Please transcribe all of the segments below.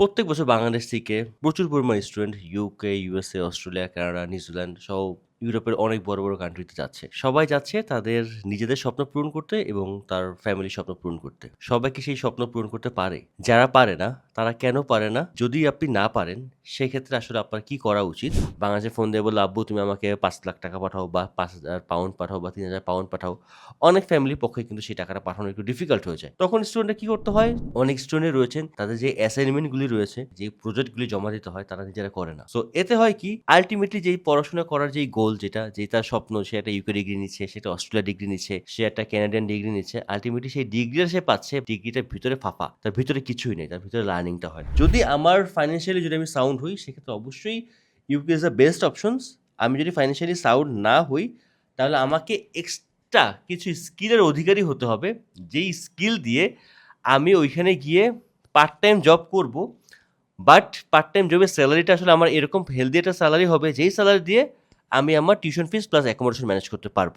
প্রত্যেক বছর বাংলাদেশ থেকে প্রচুর পরিমাণ student UK, USA, Australia, Canada, New Zealand সহ ইউরোপের অনেক বড়, বড় কান্ট্রিতে যাচ্ছে। সবাই যাচ্ছে তাদের নিজেদের স্বপ্ন পূরণ করতে এবং তার ফ্যামিলির স্বপ্ন পূরণ করতে। সবাই কি সেই স্বপ্ন পূরণ করতে পারে? যারা পারে না, তারা কেন পারে না? যদি আপনি না পারেন, সেক্ষেত্রে আসলে আপনার কি করা উচিত? বাংলাদেশে ফোন দিয়ে বলল, "আব্বু তুমি আমাকে পাঁচ লাখ টাকা পাঠাও বা ৳৫,০০০ পাঠাও বা ৳৩,০০০ পাঠাও।" অনেক ফ্যামিলির পক্ষে কিন্তু সেই টাকাটা পাঠানো একটু ডিফিকাল্ট হয়ে যায়। তখন স্টুডেন্টরা কি করতে হয়? অনেক স্টুডেন্ট রয়েছেন, তাদের যে অ্যাসাইনমেন্টগুলি রয়েছে, যে প্রজেক্টগুলি জমা দিতে হয়, তারা নিজেরা করে না। সো এতে হয় কি? আল্টিমেটলি যেই পড়াশোনা করার যেই গোল যেটা, যে তার স্বপ্ন সে একটা ইউকে ডিগ্রি নিচ্ছে, সে একটা অস্ট্রেলিয়া ডিগ্রি নিচ্ছে, সে একটা কানাডিয়ান ডিগ্রি নিচ্ছে। আল্টিমেটলি সেই ডিগ্রিটা সে পাচ্ছে, ডিগ্রিটার ভিতরে ফাঁপা। তার ভিতরে কিছুই নেই। তার ভিতরে লার্নিংটা হয় যদি আমার ফাইন্যান্সিয়ালি যদি আমি সাউন্ড হই, সেক্ষেত্রে অবশ্যই UK is the best options. আমি যদি ফাইন্যান্সিয়ালি সাউন্ড না হই, তাহলে আমাকে এক্সট্রা কিছু স্কিলের অধিকারী হতে হবে। যেই স্কিল দিয়ে আমি ওইখানে গিয়ে পার্ট টাইম জব করব। বাট পার্ট টাইম জবের স্যালারিটা আসলে আমার এরকম হেলদি একটা সেলারি হবে, যেই স্যালারি দিয়ে আমি আমার tuition fees plus accommodation manage করতে পারব।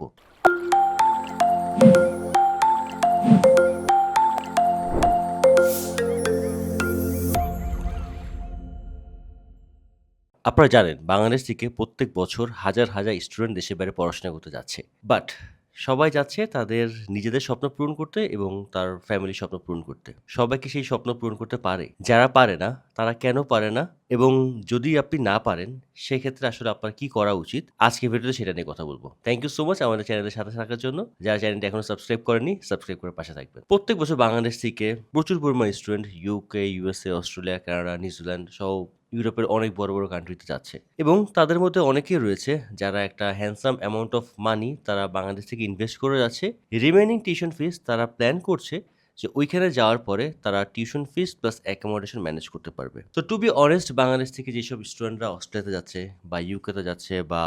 আপনারা জানেন বাংলাদেশ থেকে প্রত্যেক বছর হাজার, হাজার স্টুডেন্ট দেশের বাইরে পড়াশোনা করতে যাচ্ছে। বাট সবাই যাচ্ছে তাদের নিজেদের স্বপ্ন পূরণ করতে এবং তার ফ্যামিলির স্বপ্ন পূরণ করতে। সবাই কি সেই স্বপ্ন পূরণ করতে পারে? যারা পারে না, তারা কেন পারে না? এবং যদি আপনি না পারেন, সেক্ষেত্রে আসলে আপনার কি করা উচিত? আজকে ভিডিওতে সেটা নিয়ে কথা বলব থ্যাংক ইউ সো মাচ আমাদের চ্যানেলের সাথে থাকার জন্য। যারা চ্যানেলটি এখনও সাবস্ক্রাইব করেনি সাবস্ক্রাইব করে পাশে থাকবেন। প্রত্যেক বছর বাংলাদেশ থেকে প্রচুর পরিমাণ student UK, USA, Australia, Canada, New Zealand সহ ইউরোপের অনেক বড়, বড় কান্ট্রিতে যাচ্ছে। এবং তাদের মধ্যে অনেকেই রয়েছে যারা একটা হ্যান্ডসাম অ্যামাউন্ট অফ মানি তারা বাংলাদেশ থেকে ইনভেস্ট করে যাচ্ছে। রিমেইনিং টিউশন ফিস তারা প্ল্যান করছে যে ওইখানে যাওয়ার পরে তারা tuition fees plus accommodation manage করতে পারবে। তো টু বি অনেস্ট বাংলাদেশ থেকে যেসব স্টুডেন্টরা অস্ট্রেলিয়াতে যাচ্ছে বা ইউকেতে যাচ্ছে বা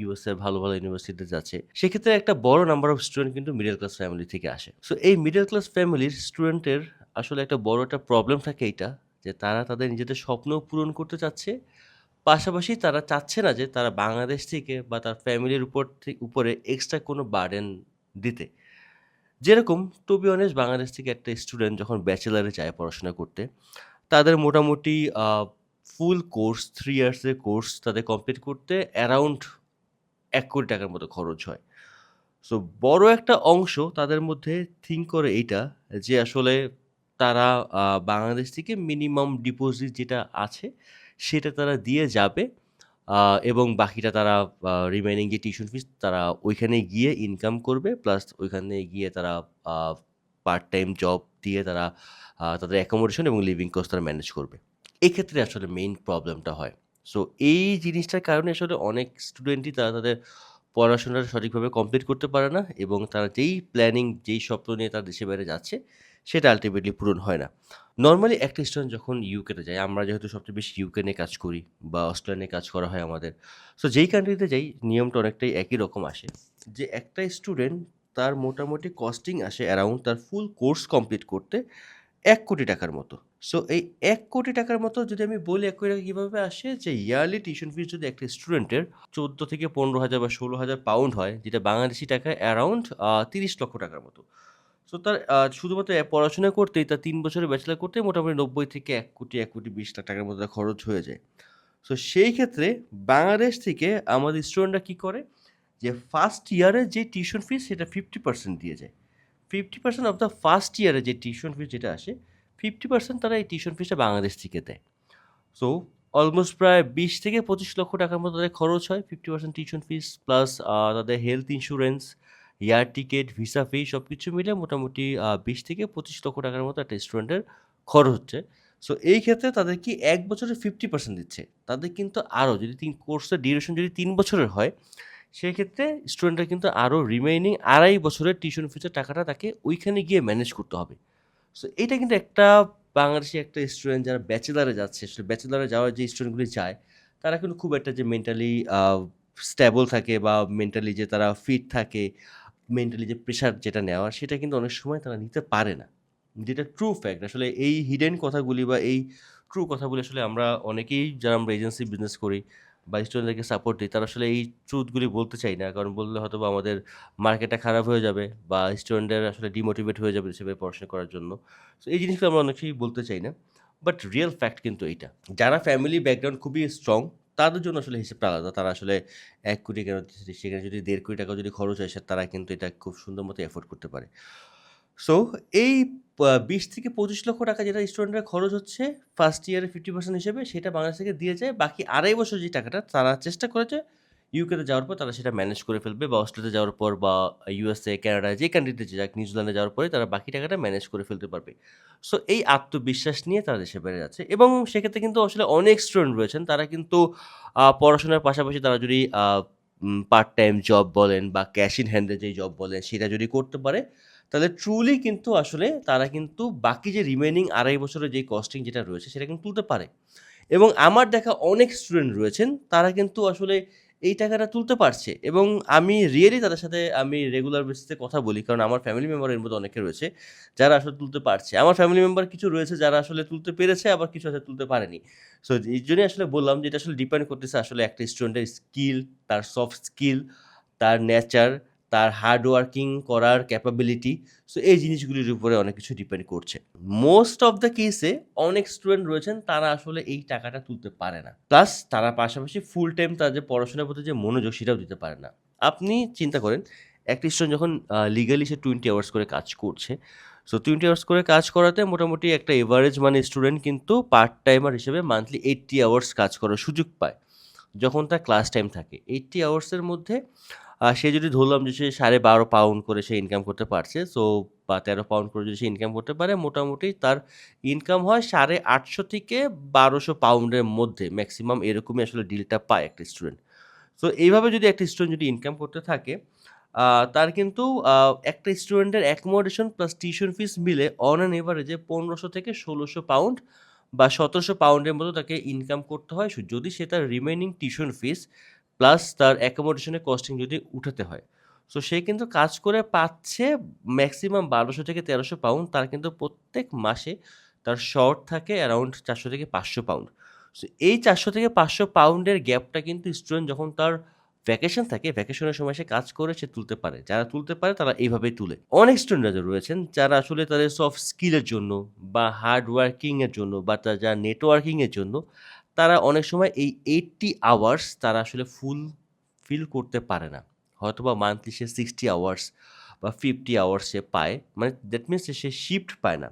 ইউএসএ ভালো, ভালো ইউনিভার্সিটিতে যাচ্ছে, সেক্ষেত্রে একটা বড় নাম্বার অফ স্টুডেন্ট কিন্তু মিডল ক্লাস ফ্যামিলি থেকে আসে। সো এই মিডল ক্লাস ফ্যামিলির স্টুডেন্টের আসলে একটা বড় একটা প্রবলেম থাকে এইটা যে তারা তাদের নিজেদের স্বপ্নও পূরণ করতে চাচ্ছে। পাশাপাশি তারা চাচ্ছে না যে তারা বাংলাদেশ থেকে বা তার ফ্যামিলির উপর উপরে এক্সট্রা কোনো বার্ডেন দিতে। যেরকম টু বি অনেস্ট বাংলাদেশ থেকে একটা স্টুডেন্ট যখন ব্যাচেলারে যায় পড়াশোনা করতে, তাদের মোটামুটি ফুল কোর্স থ্রি ইয়ার্সের কোর্স তাদের কমপ্লিট করতে অ্যারাউন্ড এক কোটি টাকার মতো খরচ হয়। সো বড় একটা অংশ তাদের মধ্যে থিঙ্ক করে এইটা যে আসলে তারা বাংলাদেশ থেকে মিনিমাম ডিপোজিট যেটা আছে, সেটা তারা দিয়ে যাবে। এবং বাকিটা তারা রিমেইনিং যে টিউশন ফিস তারা ওইখানে গিয়ে ইনকাম করবে। প্লাস ওইখানে গিয়ে তারা পার্ট টাইম জব দিয়ে তারা তাদের অ্যাকোমোডেশন এবং লিভিং কস্ট তারা ম্যানেজ করবে। এক্ষেত্রে আসলে মেইন প্রবলেমটা হয়। সো এই জিনিসটার কারণে আসলে অনেক স্টুডেন্টই তারা তাদের পড়াশোনাটা সঠিকভাবে কমপ্লিট করতে পারে না এবং তারা যেই প্ল্যানিং, যেই স্বপ্ন নিয়ে তারা দেশের বাইরে যাচ্ছে, সেটা আল্টিমেটলি পূরণ হয় না। নর্মালি একটা স্টুডেন্ট যখন ইউকেতে যায়, আমরা যেহেতু সবচেয়ে বেশি ইউকে নিয়ে কাজ করি বা অস্ট্রেলিয়া নিয়ে কাজ করা হয় আমাদের। সো যেই কান্ট্রিতে যাই নিয়মটা অনেকটাই একই রকম আসে। যে একটা স্টুডেন্ট তার মোটামুটি কস্টিং আসে অ্যারাউন্ড তার ফুল কোর্স কমপ্লিট করতে এক কোটি টাকার মতো। সো এই এক কোটি টাকার মতো যদি আমি বলি এক কোটি টাকা কীভাবে আসে? যে ইয়ারলি টিউশন ফিস যদি একটা স্টুডেন্টের ১৪ থেকে ৳১৫,০০০ বা ৳১৬,০০০ হয়, যেটা বাংলাদেশি টাকায় অ্যারাউন্ড তিরিশ লক্ষ টাকার মতো। সো তার শুধুমাত্র পড়াশোনা করতেই তার তিন বছরের ব্যাচেলর করতে মোটামুটি ৯০ থেকে ৳১,০০,০০,০০০, ৳১,২০,০০,০০০ মতো তার খরচ হয়ে যায়। সো সেই ক্ষেত্রে বাংলাদেশ থেকে আমাদের স্টুডেন্টরা কী করে? যে ফার্স্ট ইয়ারে যে টিউশন ফিস সেটা 50% দিয়ে যায়। 50% অফ দ্য ফার্স্ট ইয়ারে যে টিউশন ফিস যেটা আসে, 50% তারা এই টিউশন ফিসটা বাংলাদেশ থেকে দেয়। সো অলমোস্ট প্রায় বিশ থেকে ৳২৫,০০,০০০ মতো তাদের খরচ হয় 50% টিউশন ফিস প্লাস তাদের health insurance, air ticket, visa fee সবকিছু মিলে মোটামুটি বিশ থেকে পঁচিশ লক্ষ টাকার মতো একটা স্টুডেন্টের খরচ হচ্ছে। সো এই ক্ষেত্রে তাদের কি ১ বছরে 50% দিচ্ছে। তাদের কিন্তু আরও যদি তিন কোর্সের ডিউরেশন যদি তিন বছরের হয়, সেক্ষেত্রে স্টুডেন্টরা কিন্তু আরও রিমেইনিং ২.৫ বছরের টিউশন ফিসের টাকাটা তাকে ওইখানে গিয়ে ম্যানেজ করতে হবে। সো এইটা কিন্তু একটা বাংলাদেশী একটা স্টুডেন্ট যারা ব্যাচেলরে যাচ্ছে, ব্যাচেলরে যাওয়ার যে স্টুডেন্টগুলি যায়, তারা কিন্তু খুব একটা যে মেন্টালি স্ট্যাবল থাকে বা মেন্টালি যে তারা ফিট থাকে, মেন্টালি যে প্রেশার যেটা নেওয়ার, সেটা কিন্তু অনেক সময় তারা নিতে পারে না। যেটা ট্রু ফ্যাক্ট। আসলে এই হিডেন কথাগুলি বা এই ট্রু কথাগুলি আসলে আমরা অনেকেই যারা আমরা এজেন্সি বিজনেস করি বা স্টুডেন্টদেরকে সাপোর্ট দিই, তারা আসলে এই ট্রুথগুলি বলতে চাই না। কারণ বললে হয়তো বা আমাদের মার্কেটটা খারাপ হয়ে যাবে বা স্টুডেন্টরা আসলে ডিমোটিভেট হয়ে যাবে বাইরে পড়াশোনা করার জন্য। সো এই জিনিসগুলো আমরা অনেকেই বলতে চাই না। বাট রিয়েল ফ্যাক্ট কিন্তু এইটা যারা ফ্যামিলি ব্যাকগ্রাউন্ড খুবই স্ট্রং তাদের জন্য আসলে হিসেবটা আলাদা। তারা আসলে এক কোটি কেন সেখানে যদি দেড় কোটি টাকা যদি খরচ হয় তারা কিন্তু এটা খুব সুন্দর মতো এফোর্ড করতে পারে। সো, এই বিশ থেকে পঁচিশ লক্ষ টাকা যেটা স্টুডেন্টের খরচ হচ্ছে ফার্স্ট ইয়ারে ফিফটি পার্সেন্ট হিসেবে, সেটা বাংলাদেশ থেকে দিয়ে যায়। বাকি আড়াই বছর যে টাকাটা তারা চেষ্টা করেছে ইউকেতে যাওয়ার পর তারা সেটা ম্যানেজ করে ফেলবে বা অস্ট্রেলিয়াতে যাওয়ার পর বা ইউএসএ কানাডা যে কান্ট্রিতে যাক নিউজিল্যান্ডে যাওয়ার পরে তারা বাকি টাকাটা ম্যানেজ করে ফেলতে পারবে। সো এই আত্মবিশ্বাস নিয়ে তারা দেশে বেড়ে যাচ্ছে এবং সেক্ষেত্রে কিন্তু আসলে অনেক স্টুডেন্ট রয়েছেন। তারা কিন্তু পড়াশোনার পাশাপাশি তারা যদি পার্ট টাইম জব বলেন বা ক্যাশ ইন হ্যান্ডের যে জব বলেন, সেটা যদি করতে পারে, তাহলে ট্রুলি কিন্তু আসলে তারা কিন্তু বাকি যে রিমেনিং আড়াই বছরের যে কস্টিং যেটা রয়েছে, সেটা কিন্তু তুলতে পারে। এবং আমার দেখা অনেক স্টুডেন্ট রয়েছেন, তারা কিন্তু আসলে এই টাকাটা তুলতে পারছে। এবং আমি রিয়েলি তাদের সাথে আমি রেগুলার বেসিসে কথা বলি, কারণ আমার ফ্যামিলি মেম্বারের মধ্যে অনেকে রয়েছে যারা আসলে তুলতে পারছে। আমার ফ্যামিলি মেম্বার কিছু রয়েছে যারা আসলে তুলতে পেরেছে, আবার কিছু আসলে তুলতে পারেনি। সো এই জন্যই আসলে বললাম যে এটা আসলে ডিপেন্ড করতেছে আসলে একটা স্টুডেন্টের স্কিল তার সফট স্কিল তার নেচার তার হার্ড ওয়ার্কিং করার ক্যাপাবিলিটি সো এই জিনিসগুলির উপরে অনেক কিছু ডিপেন্ড করছে। মোস্ট অফ দ্য কেসে অনেক স্টুডেন্ট রয়েছেন, তারা আসলে এই টাকাটা তুলতে পারে না। প্লাস তারা পাশাপাশি ফুল টাইম তাদের পড়াশোনার প্রতি যে মনোযোগ, সেটাও দিতে পারে না। আপনি চিন্তা করেন একটা স্টুডেন্ট যখন লিগালি সে টোয়েন্টি আওয়ার্স করে কাজ করছে সো টোয়েন্টি আওয়ার্স করে কাজ করাতে মোটামুটি একটা এভারেজ মানে স্টুডেন্ট কিন্তু পার্ট টাইমার হিসেবে মান্থলি এইট্টি আওয়ার্স কাজ করার সুযোগ পায়। যখন তার ক্লাস টাইম থাকে এইট্টি আওয়ার্সের মধ্যে সে যদি ধরলাম যে সে সাড়ে বারো পাউন্ড করে সে ইনকাম করতে পারছে সো বা তেরো পাউন্ড করে যদি সে ইনকাম করতে পারে, মোটামুটি তার ইনকাম হয় সাড়ে আটশো থেকে বারোশো পাউন্ডের মধ্যে ম্যাক্সিমাম এরকমই আসলে ডিলটা পায় একটা স্টুডেন্ট সো এইভাবে যদি একটা স্টুডেন্ট যদি ইনকাম করতে থাকে তার কিন্তু একটা স্টুডেন্টের অ্যাকোমোডেশন প্লাস টিউশন ফিস মিলে অন অ্যান এভারেজে পনেরোশো থেকে ষোলোশো পাউন্ড বা সতেরোশো পাউন্ডের মতো তাকে ইনকাম করতে হয় যদি সে তার রিমেনিং টিউশন ফিস প্লাস তার অ্যাকোমোডেশনের কস্টিং যদি উঠাতে হয়। সো সে কিন্তু কাজ করে পাচ্ছে ম্যাক্সিমাম বারোশো থেকে তেরোশো পাউন্ড তার কিন্তু প্রত্যেক মাসে তার শর্ট থাকে অ্যারাউন্ড চারশো থেকে পাঁচশো পাউন্ড সো এই চারশো থেকে পাঁচশো পাউন্ডের গ্যাপটা কিন্তু স্টুডেন্ট যখন তার ভ্যাকেশন থাকে ভ্যাকেশনের সময় সে কাজ করে, সে তুলতে পারে। যারা তুলতে পারে, তারা এইভাবেই তুলে। অনেক স্টুডেন্টরা রয়েছেন, যারা আসলে তাদের সফট স্কিলের জন্য বা হার্ড ওয়ার্কিংয়ের জন্য বা তার যা নেটওয়ার্কিংয়ের জন্য তারা অনেক সময় এই এইটটি আওয়ার্স তারা আসলে ফুল ফিল করতে পারে না। হয়তো বা মান্থলি সে সিক্সটি আওয়ার্স বা ফিফটি আওয়ার্স সে পায়। মানে দ্যাট মিনস সে শিফট পায় না।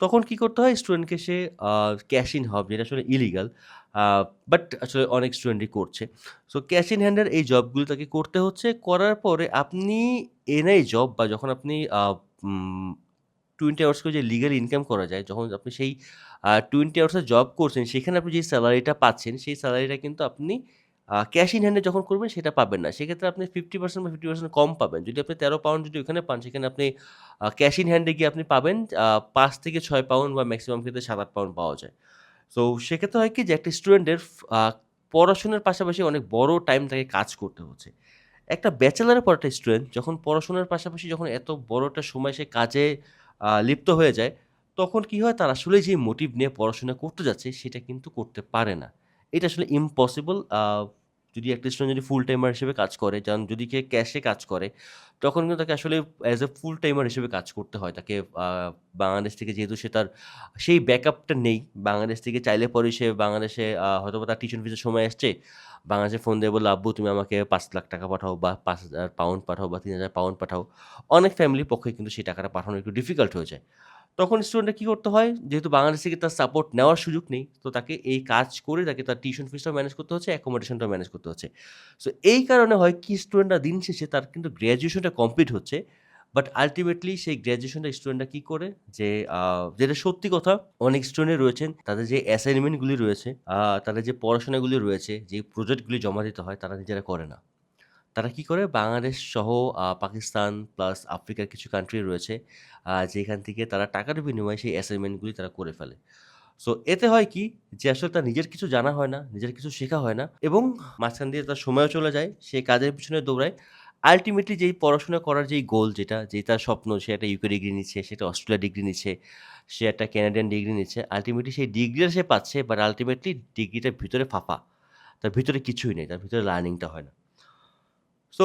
তখন কি করতে হয়? স্টুডেন্টকে সে ক্যাশ ইন হব যেটা আসলে ইলিগাল বাট আসলে অনেক স্টুডেন্টই করছে। সো ক্যাশ ইন হ্যান্ডের এই জবগুলো তাকে করতে হচ্ছে। করার পরে আপনি এনআই জব বা যখন আপনি টোয়েন্টি আওয়ার্স করে যে লিগাল ইনকাম করা যায়, যখন আপনি সেই টোয়েন্টি আওয়ার্সে জব করছেন, সেখানে আপনি যে স্যালারিটা পাচ্ছেন, সেই স্যালারিটা কিন্তু আপনি ক্যাশ ইন হ্যান্ডে যখন করবেন, সেটা পাবেন না। সেক্ষেত্রে আপনি ফিফটি পার্সেন্ট বা ফিফটি পার্সেন্ট কম পাবেন। যদি আপনি তেরো পাউন্ড যদি ওখানে পান, সেখানে আপনি ক্যাশ ইন হ্যান্ডে গিয়ে আপনি পাবেন পাঁচ থেকে ছয় পাউন্ড বা ম্যাক্সিমাম ক্ষেত্রে সাত আট পাউন্ড পাওয়া যায়। সো সেক্ষেত্রে হয় কি যে একটা স্টুডেন্টের পড়াশোনার পাশাপাশি অনেক বড় টাইম তাকে কাজ করতে হচ্ছে। একটা ব্যাচেলারের পর একটা স্টুডেন্ট যখন পড়াশোনার পাশাপাশি যখন এত বড় একটা সময় সে কাজে লিপ্ত হয়ে যায়, তখন কি হয়? তারা আসলে যে মোটিভ নিয়ে পড়াশোনা করতে যাচ্ছে, সেটা কিন্তু করতে পারে না। এটা আসলে ইম্পসিবল যদি একটা স্টুডেন্ট যদি ফুল টাইমার হিসেবে কাজ করে, যেমন যদি কে ক্যাশে কাজ করে, তখন কিন্তু তাকে আসলে অ্যাজ এ ফুল টাইমার হিসেবে কাজ করতে হয় তাকে বাংলাদেশ থেকে যেহেতু সে তার, সেই ব্যাকআপটা নেই, বাংলাদেশ থেকে চাইলে পরে সে বাংলাদেশে হয়তো তার টিউশন ফিসের সময় আসছে, বাংলাদেশে ফোন দিয়ে বলল, আব্বু, তুমি আমাকে পাঁচ লাখ টাকা পাঠাও বা পাঁচ হাজার পাউন্ড পাঠাও বা তিন হাজার পাউন্ড পাঠাও। অনেক ফ্যামিলির পক্ষে কিন্তু সেই টাকাটা পাঠানো একটু ডিফিকাল্ট হয়ে যায়। তখন স্টুডেন্টরা কী করতে হয়? যেহেতু বাংলাদেশ থেকে তার সাপোর্ট নেওয়ার সুযোগ নেই, তো তাকে এই কাজ করে তাকে তার টিউশন ফিসটাও ম্যানেজ করতে হচ্ছে অ্যাকোমোডেশনটাও ম্যানেজ করতে হচ্ছে। সো এই কারণে হয় কি স্টুডেন্টরা দিন শেষে তার কিন্তু গ্র্যাজুয়েশনটা কমপ্লিট হচ্ছে বাট আলটিমেটলি সেই গ্র্যাজুয়েশনটা স্টুডেন্টরা কী করে? যে যেটা সত্যি কথা, অনেক স্টুডেন্ট রয়েছেন, তাদের যে অ্যাসাইনমেন্টগুলি রয়েছে তাদের যে পড়াশোনাগুলি রয়েছে, যে প্রজেক্টগুলি জমা দিতে হয়, তারা নিজেরা করে না। তারা কি করে? বাংলাদেশ সহ পাকিস্তান প্লাস আফ্রিকার কিছু কান্ট্রি রয়েছে যেখান থেকে তারা টাকার বিনিময়ে সেই অ্যাসাইনমেন্টগুলি তারা করে ফেলে। সো এতে হয় কি? যে আসলে তার নিজের কিছু জানা হয় না, নিজের কিছু শেখা হয় না এবং মাঝখান দিয়ে তার সময়ও চলে যায়, সে কাজের পিছনে দৌড়ায়। আলটিমেটলি যেই পড়াশোনা করার যেই গোল যেটা, যেই তার স্বপ্ন, সে একটা ইউকে ডিগ্রি নিচ্ছে, সে একটা অস্ট্রেলিয়া ডিগ্রি নিচ্ছে, সে একটা ক্যানাডিয়ান ডিগ্রি নিচ্ছে আলটিমেটলি সেই ডিগ্রিটা সে পাচ্ছে বাট আলটিমেটলি ডিগ্রিটার ভিতরে ফাঁপা। তার ভিতরে কিছুই নেই, তার ভিতরে লার্নিংটা হয় না। সো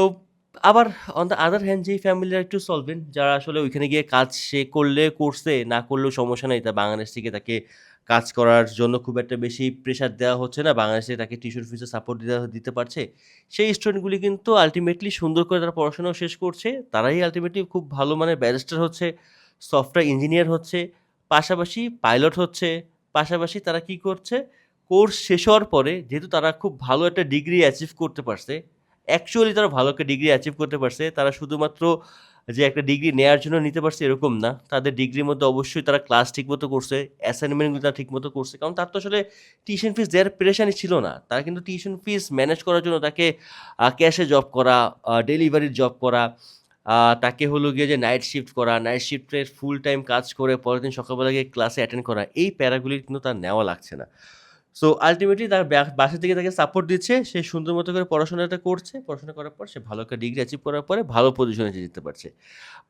আবার অন দ্য আদার হ্যান্ড যেই ফ্যামিলিরা একটু সলভেন্ট যারা আসলে ওইখানে গিয়ে কাজ সে করলে, করছে, না করলেও সমস্যা নেই। তা বাংলাদেশ থেকে তাকে কাজ করার জন্য খুব একটা বেশি প্রেশার দেওয়া হচ্ছে না। বাংলাদেশে তাকে টিউশন ফিসে সাপোর্ট দিতে দিতে পারছে। সেই স্টুডেন্টগুলি কিন্তু আলটিমেটলি সুন্দর করে তারা পড়াশোনাও শেষ করছে। তারাই আলটিমেটলি খুব ভালো মানে ব্যারিস্টার হচ্ছে সফটওয়্যার ইঞ্জিনিয়ার হচ্ছে, পাশাপাশি পাইলট হচ্ছে। পাশাপাশি তারা কি করছে? কোর্স শেষ হওয়ার পরে, যেহেতু তারা খুব ভালো একটা ডিগ্রি অ্যাচিভ করতে পারছে অ্যাকচুয়ালি তারা ভালো একটা ডিগ্রি অ্যাচিভ করতে পারছে, তারা শুধুমাত্র যে একটা ডিগ্রি নেওয়ার জন্য নিতে পারছে এরকম না। তাদের ডিগ্রির মধ্যে অবশ্যই তারা ক্লাস ঠিকমতো করছে অ্যাসাইনমেন্টগুলো তারা ঠিকমতো করছে, কারণ তার তো আসলে টিউশন ফিস দেওয়ার প্রেশানি ছিল না। তারা কিন্তু টিউশন ফিস ম্যানেজ করার জন্য তাকে ক্যাশে জব করা ডেলিভারির জব করা তাকে হলো গিয়ে যে নাইট শিফট করা নাইট শিফটের ফুল টাইম কাজ করে পরের দিন সকালবেলা গিয়ে ক্লাসে অ্যাটেন্ড করা, এই প্যারাগুলি কিন্তু তার নেওয়া লাগছে না। সো আলটিমেটলি তার বাসা থেকে তাকে সাপোর্ট দিচ্ছে, সে সুন্দর মতো করে পড়াশোনাটা করছে, পড়াশোনা করার পর সে ভালো একটা ডিগ্রি অ্যাচিভ করার পরে ভালো পজিশনে যেতে পারছে।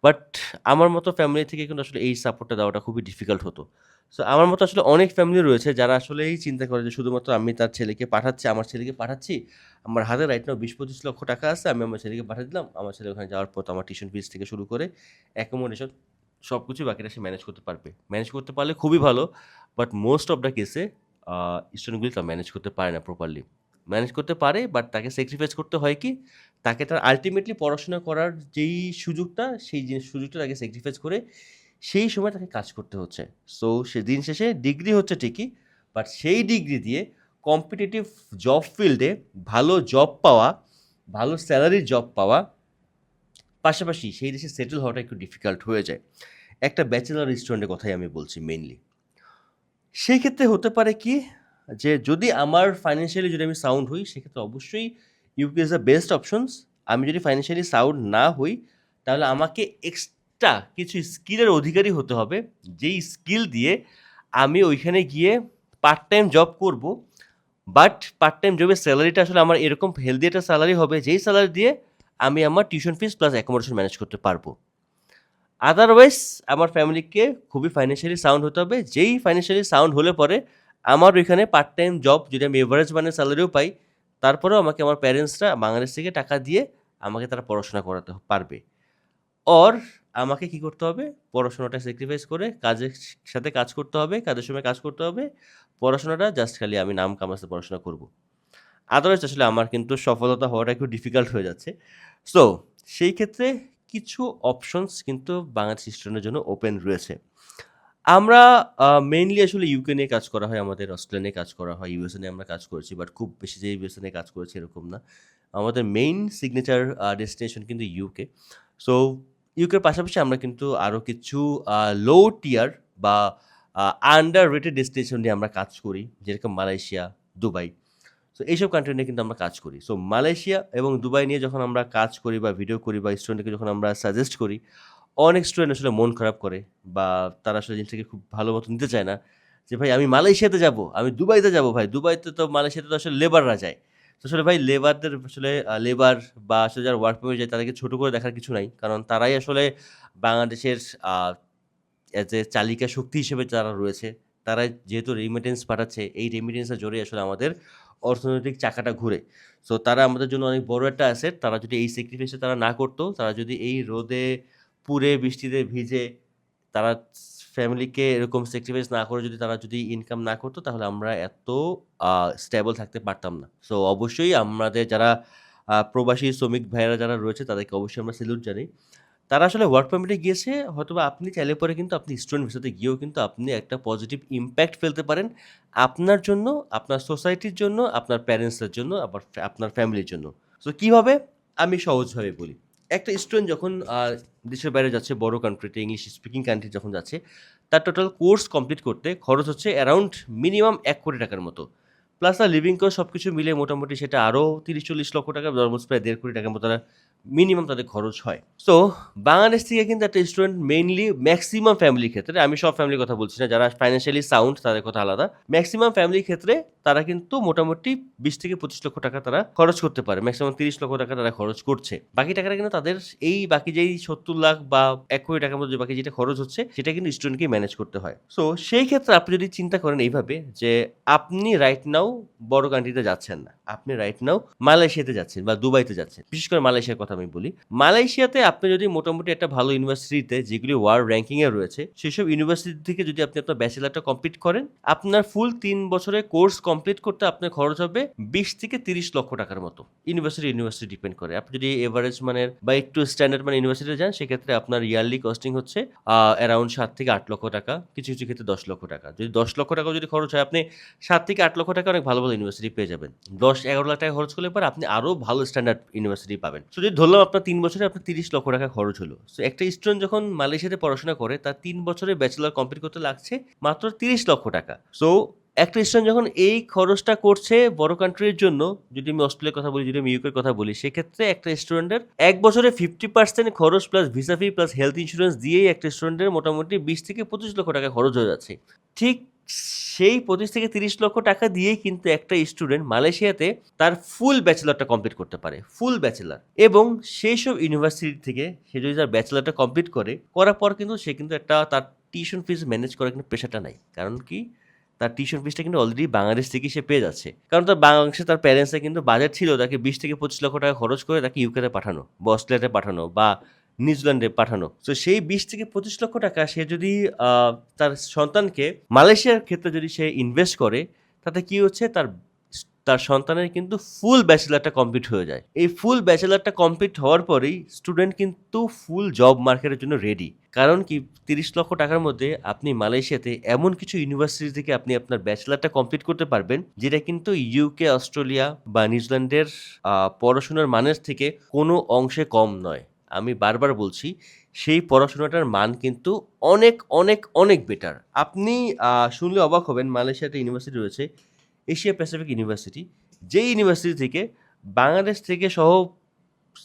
বাট আমার মতো ফ্যামিলি থেকে কিন্তু আসলে এই সাপোর্টটা দেওয়াটা খুবই ডিফিকাল্ট হতো। সো আমার মতো আসলে অনেক ফ্যামিলি রয়েছে যারা আসলে এই চিন্তা করে যে শুধুমাত্র আমি তার ছেলেকে পাঠাচ্ছি, আমার ছেলেকে পাঠাচ্ছি, আমার হাতে রাইট নাও বিশ পঁচিশ লক্ষ টাকা আছে, আমি আমার ছেলেকে পাঠিয়ে দিলাম, আমার ছেলে ওখানে যাওয়ার পর আমার টিউশন ফিস থেকে শুরু করে অ্যাকোমোডেশন সব কিছু বাকিটা সে ম্যানেজ করতে পারবে। ম্যানেজ করতে পারলে খুবই ভালো বাট মোস্ট অফ দ্য কেসে স্টুডেন্টগুলি তা ম্যানেজ করতে পারে না প্রপারলি ম্যানেজ করতে পারে বাট তাকে স্যাক্রিফাইস করতে হয় কি? তাকে তার আলটিমেটলি পড়াশোনা করার যেই সুযোগটা, সেই সুযোগটা তাকে স্যাক্রিফাইস করে সেই সময় তাকে কাজ করতে হচ্ছে। সো সে দিন শেষে ডিগ্রি হচ্ছে ঠিকই বাট সেই ডিগ্রি দিয়ে কম্পিটিটিভ জব ফিল্ডে ভালো জব পাওয়া, ভালো স্যালারির জব পাওয়া, পাশাপাশি সেই দেশে সেটেল হওয়াটা একটু ডিফিকাল্ট হয়ে যায়। একটা ব্যাচেলার স্টুডেন্টের কথাই আমি বলছি মেইনলি সেই ক্ষেত্রে হতে পারে কি যে যদি আমার ফাইন্যান্সিয়ালি যদি আমি সাউন্ড হই, সেক্ষেত্রে অবশ্যই UP is the best options আমি যদি ফাইন্যান্সিয়ালি সাউন্ড না হই, তাহলে আমাকে এক্সট্রা কিছু স্কিলের অধিকারী হতে হবে। যেই স্কিল দিয়ে আমি ওইখানে গিয়ে পার্ট টাইম জব করব বাট পার্ট টাইম জবের স্যালারিটা আসলে আমার এরকম হেলদি একটা স্যালারি হবে, যেই স্যালারি দিয়ে আমি আমার tuition fees plus accommodation manage করতে পারব। আদারওয়াইজ আমার ফ্যামিলিকে খুবই ফাইন্যান্সিয়ালি সাউন্ড হতে হবে। যেই ফাইন্যান্সিয়ালি সাউন্ড হলে পরে আমার ওইখানে পার্ট টাইম জব যদি আমি এভারেজ মানের স্যালারিও পাই, তারপরেও আমাকে আমার প্যারেন্টসরা বাংলাদেশ থেকে টাকা দিয়ে আমাকে তারা পড়াশোনা করাতে পারবে। অর আমাকে কি করতে হবে? পড়াশোনাটা স্যাক্রিফাইস করে কাজের সাথে কাজ করতে হবে, কাজের সময় কাজ করতে হবে। পড়াশোনাটা জাস্ট খালি আমি নাম কামাতে পড়াশোনা করব। আদারওয়াইজ আসলে আমার কিন্তু সফলতা হওয়াটা একটু ডিফিকাল্ট হয়ে যাচ্ছে। সো সেই ক্ষেত্রে কিছু অপশনস কিন্তু বাংলাদেশ স্টুডেন্টের জন্য ওপেন রয়েছে। আমরা মেইনলি আসলে ইউকে নিয়ে কাজ করা হয়, আমাদের অস্ট্রেলিয়া নিয়ে কাজ করা হয় ইউএসএ নিয়ে আমরা কাজ করেছি বাট খুব বেশি যে ইউএসএ নিয়ে কাজ করেছি এরকম না। আমাদের মেইন সিগনেচার ডেস্টিনেশন কিন্তু ইউকে সো ইউকের পাশাপাশি আমরা কিন্তু আরও কিছু লো টিয়ার বা আন্ডার রেটেড ডেস্টিনেশন নিয়ে আমরা কাজ করি, যেরকম মালয়েশিয়া, দুবাই। সো এইসব কান্ট্রি নিয়ে কিন্তু আমরা কাজ করি। সো মালয়েশিয়া এবং দুবাই নিয়ে যখন আমরা কাজ করি বা ভিডিও করি বা স্টুডেন্টকে যখন আমরা সাজেস্ট করি, অনেক স্টুডেন্ট আসলে মন খারাপ করে বা তারা আসলে জিনিসটাকে খুব ভালো মতো নিতে চায় না যে, ভাই, আমি মালয়েশিয়াতে যাব, আমি দুবাইতে যাব ভাই। দুবাইতে তো মালয়েশিয়াতে তো আসলে লেবাররা যায়। তো আসলে ভাই লেবারদের আসলে লেবার বা আসলে যারা ওয়ার্ক পারমিট যায় তাদেরকে ছোটো করে দেখার কিছু নাই। কারণ তারাই আসলে বাংলাদেশের এজ এ চালিকা শক্তি হিসেবে যারা রয়েছে তারা যেহেতু রেমিটেন্স পাঠাচ্ছে, এই রেমিটেন্সের জোরে আসলে আমাদের অর্থনৈতিক চাকাটা ঘুরে। সো তারা আমাদের জন্য অনেক বড় একটা অ্যাসেট তারা যদি এই স্যাক্রিফাইসটা তারা না করতো, তারা যদি এই রোদে, পুড়ে, বৃষ্টিতে ভিজে তারা ফ্যামিলিকে এরকম স্যাক্রিফাইস না করে যদি তারা যদি ইনকাম না করতো, তাহলে আমরা এত স্টেবল থাকতে পারতাম না। সো অবশ্যই আমাদের যারা প্রবাসী শ্রমিক ভাইয়েরা যারা রয়েছে, তাদেরকে অবশ্যই আমরা স্যালুট জানাই। তারা আসলে ওয়ার্ক পারমিটে গিয়েছে, হয়তোবা আপনি চাইলে পরে কিন্তু আপনি স্টুডেন্ট ভিসাতে গিয়েও কিন্তু আপনি একটা পজিটিভ ইম্প্যাক্ট ফেলতে পারেন আপনার জন্য, আপনার সোসাইটির জন্য, আপনার প্যারেন্টসের জন্য, আবার আপনার ফ্যামিলির জন্য। সো কীভাবে? আমি সহজভাবে বলি। একটা স্টুডেন্ট যখন দেশের বাইরে যাচ্ছে, বড় কান্ট্রিতে ইংলিশ স্পিকিং কান্ট্রি যখন যাচ্ছে, তার টোটাল কোর্স কমপ্লিট করতে খরচ হচ্ছে অ্যারাউন্ড মিনিমাম এক কোটি টাকার মতো। প্লাস তার লিভিং কস্ট সব কিছু মিলে মোটামুটি সেটা আরও তিরিশ চল্লিশ লক্ষ টাকা অলমোস্ট প্রায় দেড় কোটি টাকার মতো তারা মিনিমাম তাদের খরচ হয়। সো বাংলাদেশ থেকে কিন্তু একটা স্টুডেন্ট মেইনলি ম্যাক্সিমাম ফ্যামিলির ক্ষেত্রে, আমি সব ফ্যামিলির কথা বলছি না, যারা ফাইন্যান্সিয়ালি সাউন্ড তাদের কথা আলাদা। ম্যাক্সিমাম ফ্যামিলির ক্ষেত্রে তারা কিন্তু মোটামুটি বিশ থেকে পঁচিশ লক্ষ টাকা তারা খরচ করতে পারে ম্যাক্সিমাম তিরিশ লক্ষ টাকা তারা খরচ করছে। বাকি টাকাটা কিন্তু তাদের এই বাকি যেই সত্তর লাখ বা এক কোটি টাকার মধ্যে বাকি যেটা খরচ হচ্ছে, সেটা কিন্তু স্টুডেন্টকে ম্যানেজ করতে হয়। সো সেই ক্ষেত্রে আপনি যদি চিন্তা করেন এইভাবে যে আপনি রাইট নাও বড় কান্ট্রিতে যাচ্ছেন না। আপনি রাইট নাও মালয়েশিয়াতে যাচ্ছেন বা দুবাইতে যাচ্ছেন। বিশেষ করে মালয়েশিয়ার কথা আমি বলি। মালয়েশিয়াতে আপনি যদি মোটামুটি একটা ভালো ইউনিভার্সিটিতে যেগুলি ওয়ার্ল্ড র্যাঙ্কিংয়ে রয়েছে, সেসব ইউনিভার্সিটি থেকে যদি আপনি আপনার ব্যাচেলারটা কমপ্লিট করেন, আপনার ফুল তিন বছরের কোর্স কমপ্লিট করতে আপনার খরচ হবে বিশ থেকে তিরিশ লক্ষ টাকার মতো। ইউনিভার্সিটি ইউনিভার্সিটি ডিপেন্ড করে। আপনি যদি এভারেজ মানের বা একটু স্ট্যান্ডার্ড মানে ইউনিভার্সিটিতে যান, সেক্ষেত্রে আপনার ইয়ারলি কস্টিং হচ্ছে অ্যারাউন্ড সাত থেকে আট লক্ষ টাকা, কিছু কিছু ক্ষেত্রে দশ লক্ষ টাকা। যদি দশ লক্ষ টাকা যদি খরচ হয়, আপনি সাত থেকে আট লক্ষ টাকা অনেক ভালো ভালো ইউনিভার্সিটি পেয়ে যাবেন। দশ এগারো লাখ টাকা খরচ করলে পর আপনি আরও ভালো স্ট্যান্ডার্ড ইউনিভার্সিটি পাবেন। সো যদি ধরলাম আপনার তিন বছরে আপনার তিরিশ লক্ষ টাকা খরচ হলো সো একটা স্টুডেন্ট যখন মালয়েশিয়াতে পড়াশোনা করে, তার তিন বছরে ব্যাচেলার কমপ্লিট করতে লাগছে মাত্র তিরিশ লক্ষ টাকা। সো একটা স্টুডেন্ট যখন এই খরচটা করছে বড় কান্ট্রির জন্য, যদি আমি অস্ট্রেলিয়ার কথা বলি, যদি আমি ইউকের কথা বলি, সেক্ষেত্রে একটা স্টুডেন্টের এক বছরে ফিফটি পার্সেন্ট খরচ plus visa fee plus health insurance দিয়েই একটা স্টুডেন্টের মোটামুটি বিশ থেকে পঁচিশ লক্ষ টাকা খরচ হয়ে যাচ্ছে। ঠিক সেই পঁচিশ থেকে তিরিশ লক্ষ টাকা দিয়েই কিন্তু একটা স্টুডেন্ট মালয়েশিয়াতে তার ফুল ব্যাচেলারটা কমপ্লিট করতে পারে ফুল ব্যাচেলার এবং সেই সব ইউনিভার্সিটি থেকে সে যদি তার ব্যাচেলারটা কমপ্লিট করে, করার পর কিন্তু সে কিন্তু একটা তার টিউশন ফিস ম্যানেজ করার কিন্তু প্রেশারটা নাই। কারণ কি? তার টিউশন ফিসটা কিন্তু অলরেডি বাংলাদেশ থেকে সে পেয়ে যাচ্ছে। কারণ তার বাংলাদেশে তার প্যারেন্টসে কিন্তু বাজেট ছিল তাকে বিশ থেকে পঁচিশ লক্ষ টাকা খরচ করে তাকে ইউকেতে পাঠানো বা অস্ট্রেলিয়াতে পাঠানো বা নিউজিল্যান্ডে পাঠানো। তো সেই বিশ থেকে পঁচিশ লক্ষ টাকা সে যদি তার সন্তানকে মালয়েশিয়ার ক্ষেত্রে যদি সে ইনভেস্ট করে, তাতে কি হচ্ছে? তার তার সন্তানের কিন্তু ফুল ব্যাচেলারটা কমপ্লিট হয়ে যায়। এই ফুল ব্যাচেলারটা কমপ্লিট হওয়ার পরেই স্টুডেন্ট কিন্তু ফুল জব মার্কেটের জন্য রেডি কারণ কি, তিরিশ লক্ষ টাকার মধ্যে আপনি মালয়েশিয়াতে এমন কিছু ইউনিভার্সিটি থেকে আপনি আপনার ব্যাচেলারটা কমপ্লিট করতে পারবেন, যেটা কিন্তু ইউকে অস্ট্রেলিয়া বা নিউজিল্যান্ডের পড়াশোনার মানের থেকে কোনো অংশে কম নয়। আমি বারবার বলছি, সেই পড়াশোনাটার মান কিন্তু অনেক অনেক অনেক বেটার আপনি শুনলে অবাক হবেন, মালয়েশিয়াতে ইউনিভার্সিটি রয়েছে এশিয়া প্যাসিফিক ইউনিভার্সিটি যে ইউনিভার্সিটি থেকে বাংলাদেশ থেকে সহ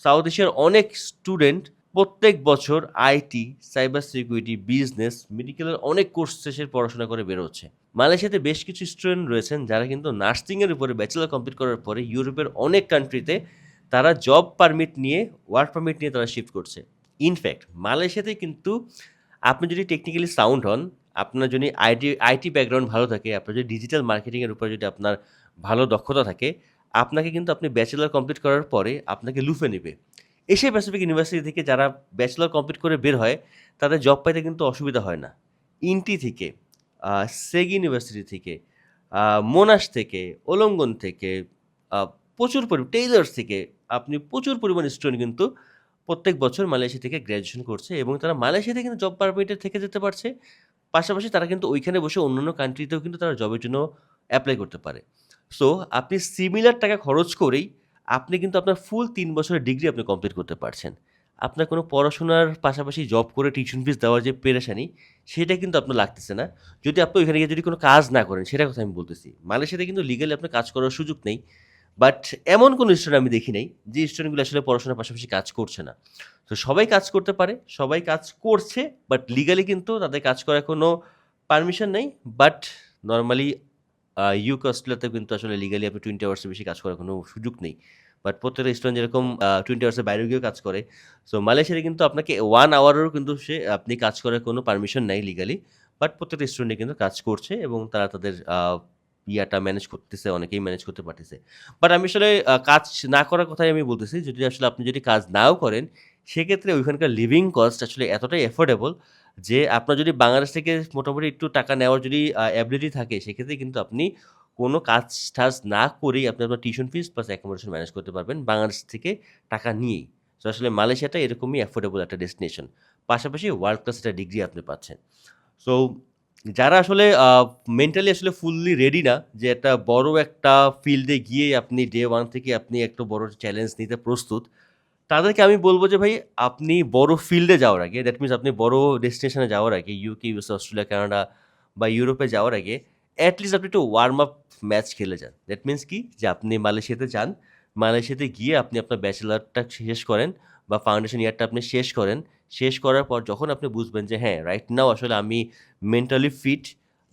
সাউথ এশিয়ার অনেক স্টুডেন্ট প্রত্যেক বছর আইটি, সাইবার সিকিউরিটি, বিজনেস, মেডিকেলের অনেক কোর্স শেষের পড়াশোনা করে বেরোচ্ছে। মালয়েশিয়াতে বেশ কিছু স্টুডেন্ট রয়েছেন যারা কিন্তু নার্সিংয়ের উপরে ব্যাচেলার কমপ্লিট করার পরে ইউরোপের অনেক কান্ট্রিতে তারা জব পারমিট নিয়ে ওয়ার্ক পারমিট নিয়ে তারা শিফট করছে। ইনফ্যাক্ট মালয়েশিয়াতে কিন্তু আপনি যদি টেকনিক্যালি সাউন্ড হন আপনার যদি আইটি আইটি ব্যাকগ্রাউন্ড ভালো থাকে, আপনার যদি ডিজিটাল মার্কেটিংয়ের উপরে যদি আপনার ভালো দক্ষতা থাকে, আপনাকে কিন্তু আপনি ব্যাচেলার কমপ্লিট করার পরে আপনাকে লুফে নেবে। এশিয়া প্যাসিফিক ইউনিভার্সিটি থেকে যারা ব্যাচেলার কমপ্লিট করে বের হয়, তাদের জব পাইতে কিন্তু অসুবিধা হয় না। ইনটি থেকে সেগ ইউনিভার্সিটি থেকে মোনাস থেকে, ওলঙ্গন থেকে প্রচুর পরিমাণ টেইলার্স থেকে, আপনি প্রচুর পরিমাণ স্টুডেন্ট কিন্তু প্রত্যেক বছর মালয়েশিয়া থেকে গ্র্যাজুয়েশন করছে এবং তারা মালয়েশিয়াতে কিন্তু জব পারমিটে থেকে যেতে পারছে। পাশাপাশি তারা কিন্তু ওইখানে বসে অন্যান্য কান্ট্রিতেও কিন্তু তারা জবের জন্য অ্যাপ্লাই করতে পারে। সো আপনি সিমিলার টাকা খরচ করেই আপনি কিন্তু আপনার ফুল তিন বছরের ডিগ্রি আপনি কমপ্লিট করতে পারছেন। আপনার কোনো পড়াশোনার পাশাপাশি জব করে টিউশন ফিস দেওয়ার যে পেরেশানি, সেটা কিন্তু আপনার লাগতেছে না। যদি আপনি ওইখানে গিয়ে যদি কোনো কাজ না করেন, সেটা কথা আমি বলতেছি। মালয়েশিয়াতে কিন্তু লিগালি আপনার কাজ করার সুযোগ নেই। বাট এমন কোনো স্টুডেন্ট আমি দেখি নাই, যে স্টুডেন্টগুলো আসলে পড়াশোনার পাশাপাশি কাজ করছে না। তো সবাই কাজ করতে পারে, সবাই কাজ করছে বাট লিগালি কিন্তু তাদের কাজ করার কোনো পারমিশন নেই। বাট নর্মালি ইউকে অস্ট্রেলিয়াতে কিন্তু আসলে লিগালি আপনি টোয়েন্টি আওয়ার্সের বেশি কাজ করার কোনো সুযোগ নেই। বাট প্রত্যেকটা স্টুডেন্ট যেরকম টোয়েন্টি আওয়ার্সের বাইরে গিয়েও কাজ করে। সো মালয়েশিয়াতে কিন্তু আপনাকে ওয়ান আওয়ারেরও কিন্তু সে, আপনি কাজ করার কোনো পারমিশন নেই লিগালি বাট প্রত্যেকটা স্টুডেন্টে কিন্তু কাজ করছে এবং তারা তাদের ইয়াটা ম্যানেজ করতেছে, অনেকেই ম্যানেজ করতে পারতেছে। বাট আমি আসলে কাজ না করার কথাই আমি বলতেছি, যদি আসলে আপনি যদি কাজ নাও করেন, সেক্ষেত্রে ওইখানকার লিভিং কস্ট আসলে এতটাই অ্যাফোর্ডেবল যে আপনার যদি বাংলাদেশ থেকে মোটামুটি একটু টাকা নেওয়ার যদি অ্যাবিলিটি থাকে, সেক্ষেত্রে কিন্তু আপনি কোনো কাজ টাজ না করেই আপনি আপনার tuition fees plus accommodation manage করতে পারবেন বাংলাদেশ থেকে টাকা নিয়েই। তো আসলে মালয়েশিয়াটা এরকমই অ্যাফোর্ডেবল একটা ডেস্টিনেশন পাশাপাশি ওয়ার্ল্ড ক্লাস একটা ডিগ্রি আপনি পাচ্ছেন। সো যারা আসলে মেন্টালি আসলে ফুললি রেডি না, যে একটা বড় একটা ফিল্ডে গিয়ে আপনি ডে ওয়ান থেকে আপনি একটা বড় চ্যালেঞ্জ নিতে প্রস্তুত, তাদেরকে আমি বলব যে, ভাই, আপনি বড় ফিল্ডে যাওয়ার আগে দ্যাট মিনস আপনি বড় ডেস্টিনেশনে যাওয়ার আগে ইউকে ইউএস অস্ট্রেলিয়া কানাডা বা ইউরোপে যাওয়ার আগে অ্যাটলিস্ট আপনি একটু ওয়ার্ম আপ ম্যাচ খেলে যান। দ্যাট মিনস কি? যে আপনি মালয়েশিয়াতে যান, মালয়েশিয়াতে গিয়ে আপনি আপনার ব্যাচেলারটা শেষ করেন বা ফাউন্ডেশন ইয়ারটা আপনি শেষ করেন শেষ করার পর যখন আপনি বুঝবেন যে হ্যাঁ রাইট নাও আসলে আমি মেন্টালি ফিট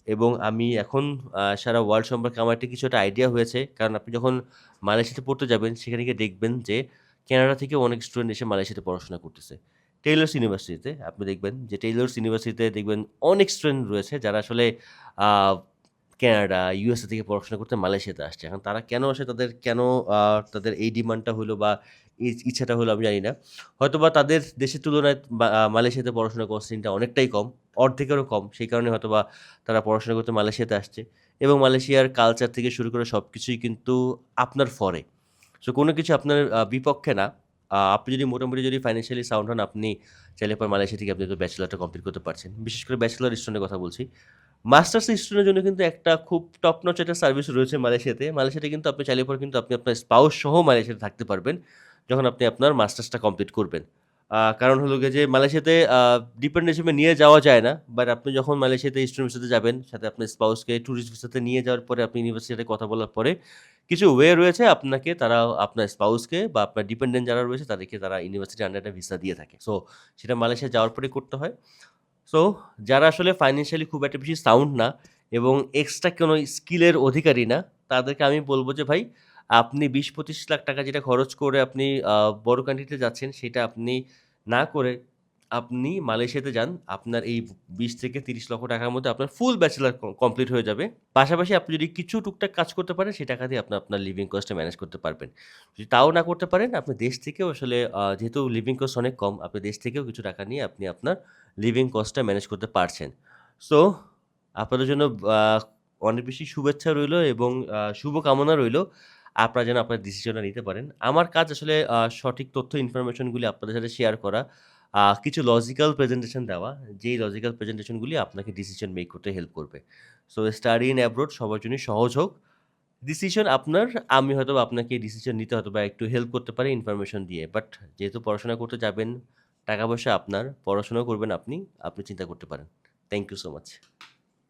এবং আমি এখন সারা ওয়ার্ল্ড সম্পর্কে আমার একটা কিছু একটা আইডিয়া হয়েছে। কারণ আপনি যখন মালয়েশিয়াতে পড়তে যাবেন, সেখানে গিয়ে দেখবেন যে কানাডা থেকে অনেক স্টুডেন্ট এসে মালয়েশিয়াতে পড়াশোনা করতেছে। টেইলার্স ইউনিভার্সিটিতে আপনি দেখবেন যে টেইলার্স ইউনিভার্সিটিতে দেখবেন অনেক স্টুডেন্ট রয়েছে যারা আসলে কানাডা, ইউএসএ থেকে পড়াশোনা করতে মালয়েশিয়াতে আসছে। এখন তারা কেন আসে তাদের কেন তাদের এই ডিমান্ডটা হলো বা ইচ্ছাটা হলো আমি জানি না। হয়তো বা তাদের দেশের তুলনায় মালয়েশিয়াতে পড়াশোনার কস্টিংটা অনেকটাই কম, অর্ধেকেরও কম। সেই কারণে হয়তো বা তারা পড়াশোনা করতে মালয়েশিয়াতে আসছে এবং মালয়েশিয়ার কালচার থেকে শুরু করে সব কিছুই কিন্তু আপনার ফরে। সো কোনো কিছু আপনার বিপক্ষে না। আপনি যদি মোটামুটি যদি ফাইন্যান্সিয়ালি সাউন্ড হন, আপনি চাইলে পরে মালয়েশিয়া থেকে আপনি তো ব্যাচেলরটা কমপ্লিট করতে পারছেন। বিশেষ করে ব্যাচেলার স্টুডেন্টের কথা বলছি। মাস্টার্স স্টুডেন্টের জন্য কিন্তু একটা খুব টপ নচ একটা সার্ভিস রয়েছে মালয়েশিয়াতে। মালয়েশিয়াতে কিন্তু আপনি চাইলে পর কিন্তু আপনি আপনার স্পাউস সহ মালয়েশিয়াতে থাকতে পারবেন। যখন আপনি আপনার মাস্টার্সটা কমপ্লিট করবেন। কারণ হলো গিয়ে যে মালয়েশিয়াতে ডিপেন্ড হিসেবে নিয়ে যাওয়া যায় না। বাট আপনি যখন মালয়েশিয়াতে স্টুডেন্ট ভিসাতে যাবেন, সাথে আপনার স্পাউসকে টুরিস্ট ভিসাতে নিয়ে যাওয়ার পরে আপনি ইউনিভার্সিটির সাথে কথা বলার পরে কিছু ওয়ে রয়েছে আপনাকে তারা আপনার স্পাউসকে বা আপনার ডিপেন্ডেন্ট যারা রয়েছে তাদেরকে তারা ইউনিভার্সিটির আন্ডারে একটা ভিসা দিয়ে থাকে। সো সেটা মালয়েশিয়া যাওয়ার পরে করতে হয়। সো যারা আসলে ফাইন্যান্সিয়ালি খুব একটা বেশি সাউন্ড না এবং এক্সট্রা কোনো স্কিলের অধিকারী না, তাদেরকে আমি বলব যে ভাই আপনি ২০-২৫ লাখ টাকা যেটা খরচ করে আপনি বড় কান্ট্রিতে যাচ্ছেন সেটা আপনি না করে আপনি মালয়েশিয়াতে যান। আপনার এই ২০ থেকে ৩০ লক্ষ টাকার মধ্যে আপনার ফুল ব্যাচেলার কমপ্লিট হয়ে যাবে। পাশাপাশি আপনি যদি কিছু টুকটাক কাজ করতে পারেন, সেই টাকা দিয়ে আপনি আপনার লিভিং কস্টটা ম্যানেজ করতে পারবেন। যদি তাও না করতে পারেন, আপনি দেশ থেকেও আসলে যেহেতু লিভিং কস্ট অনেক কম, আপনি দেশ থেকেও কিছু টাকা নিয়ে আপনি আপনার লিভিং কস্টটা ম্যানেজ করতে পারছেন। সো আপনাদের জন্য অনেক বেশি শুভেচ্ছা রইল এবং শুভকামনা রইল। আপনারা যেন আপনার ডিসিশনটা নিতে পারেন। আমার কাজ আসলে সঠিক তথ্য ইনফরমেশনগুলি আপনাদের সাথে শেয়ার করা। কিছু লজিক্যাল প্রেজেন্টেশন দেওয়া। যেই লজিক্যাল প্রেজেন্টেশনগুলি আপনাকে ডিসিশন মেক করতে হেল্প করবে। সো স্টাডি ইন অ্যাব্রোড সবার জন্যই সহজ হোক। ডিসিশন আপনার। আমি হয়তো আপনাকে ডিসিশন নিতে হয়তো বা একটু হেল্প করতে পারি ইনফরমেশন দিয়ে। বাট যেহেতু পড়াশোনা করতে যাবেন, টাকা-পয়সা আপনার, পড়াশোনাও করবেন আপনি। আপনি চিন্তা করতে পারেন। Thank you so much.